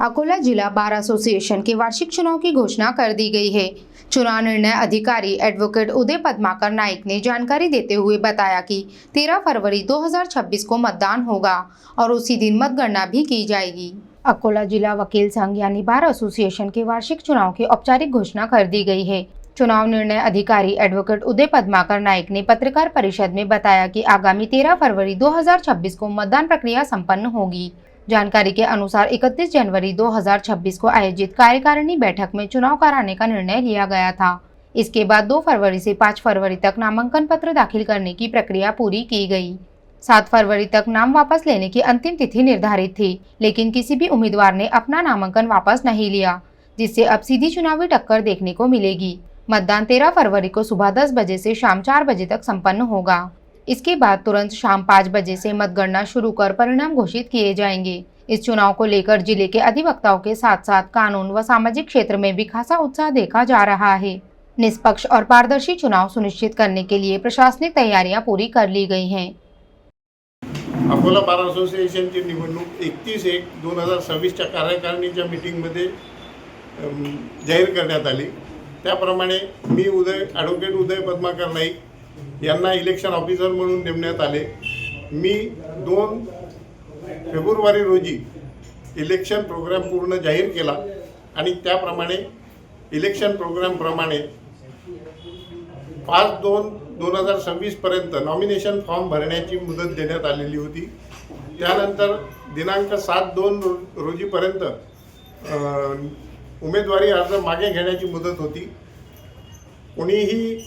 अकोला जिला bar association के वार्षिक चुनाव की घोषणा कर दी गई है। चुनाव निर्णय अधिकारी एडवोकेट उदय पद्माकर नाइक ने जानकारी देते हुए बताया कि 13 फरवरी 2026 को मतदान होगा और उसी दिन मतगणना भी की जाएगी। अकोला जिला वकील संघ यानी बार एसोसिएशन के वार्षिक चुनाव की औपचारिक घोषणा कर दी गई है। चुनाव निर्णय अधिकारी एडवोकेट उदय पद्माकर नाइक ने पत्रकार परिषद में बताया कि आगामी 13 फरवरी 2026 को मतदान प्रक्रिया संपन्न होगी। जानकारी के अनुसार 31 जनवरी 2026 को आयोजित कार्यकारिणी बैठक में चुनाव कराने का निर्णय लिया गया था। इसके बाद 2 फरवरी से 5 फरवरी तक नामांकन पत्र दाखिल करने की प्रक्रिया पूरी की गई। 7 फरवरी तक नाम वापस लेने की अंतिम तिथि निर्धारित थी, लेकिन किसी भी उम्मीदवार ने अपना नामांकन वापस नहीं लिया, जिससे अब सीधी चुनावी टक्कर देखने को मिलेगी। मतदान 13 फरवरी को सुबह 10 बजे से शाम 4 बजे तक संपन्न होगा। इसके बाद तुरंत शाम पाँच बजे से मतगणना शुरू कर परिणाम घोषित किए जाएँगे। इस चुनाव को लेकर ज़िले के अधिवक्ताओं के साथ साथ कानून व सामाजिक क्षेत्र में भी खासा उत्साह देखा जा रहा है। निष्पक्ष और पारदर्शी चुनाव सुनिश्चित करने के लिए प्रशासनिक तैयारियाँ पूरी कर ली गई हैं। अकोला बार असोसिएशनची निवडणूक एकतीस एक दोन हज़ार सव्वीसच्या कार्यकारिणीच्या मिटिंगमध्ये अम, जाहीर करण्यात आली. त्याप्रमाणे मी उदय ॲडव्होकेट उदय पद्माकर नाईक यांना इलेक्शन ऑफिसर म्हणून नेमण्यात आले. मी दोन फेब्रुवारी रोजी इलेक्शन प्रोग्राम पूर्ण जाहीर केला आणि त्याप्रमाणे इलेक्शन प्रोग्रामप्रमाणे पाच दोन दोन हजार सव्वीसपर्यंत नॉमिनेशन फॉर्म भरण्याची मुदत देण्यात आलेली होती. त्यानंतर दिनांक सात दोन रो रोजीपर्यंत उमेदवारी अर्ज मागे घेण्याची मुदत होती. कोणीही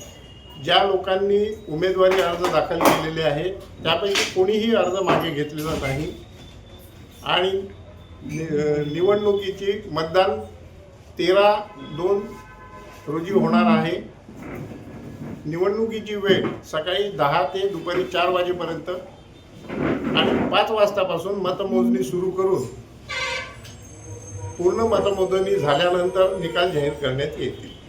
ज्या लोकांनी उमेदवारी अर्ज दाखल केलेले आहे त्यापैकी कोणीही अर्ज मागे घेतलेला नाही. आणि नि निवडणुकीची मतदान तेरा दोन रोजी होणार आहे. निवडणुकीची वेळ सकाळी दहा ते दुपारी चार वाजेपर्यंत आणि पाच वाजतापासून मतमोजणी सुरू करून पूर्ण मतमोजणी झाल्यानंतर निकाल जाहीर करण्यात येतील.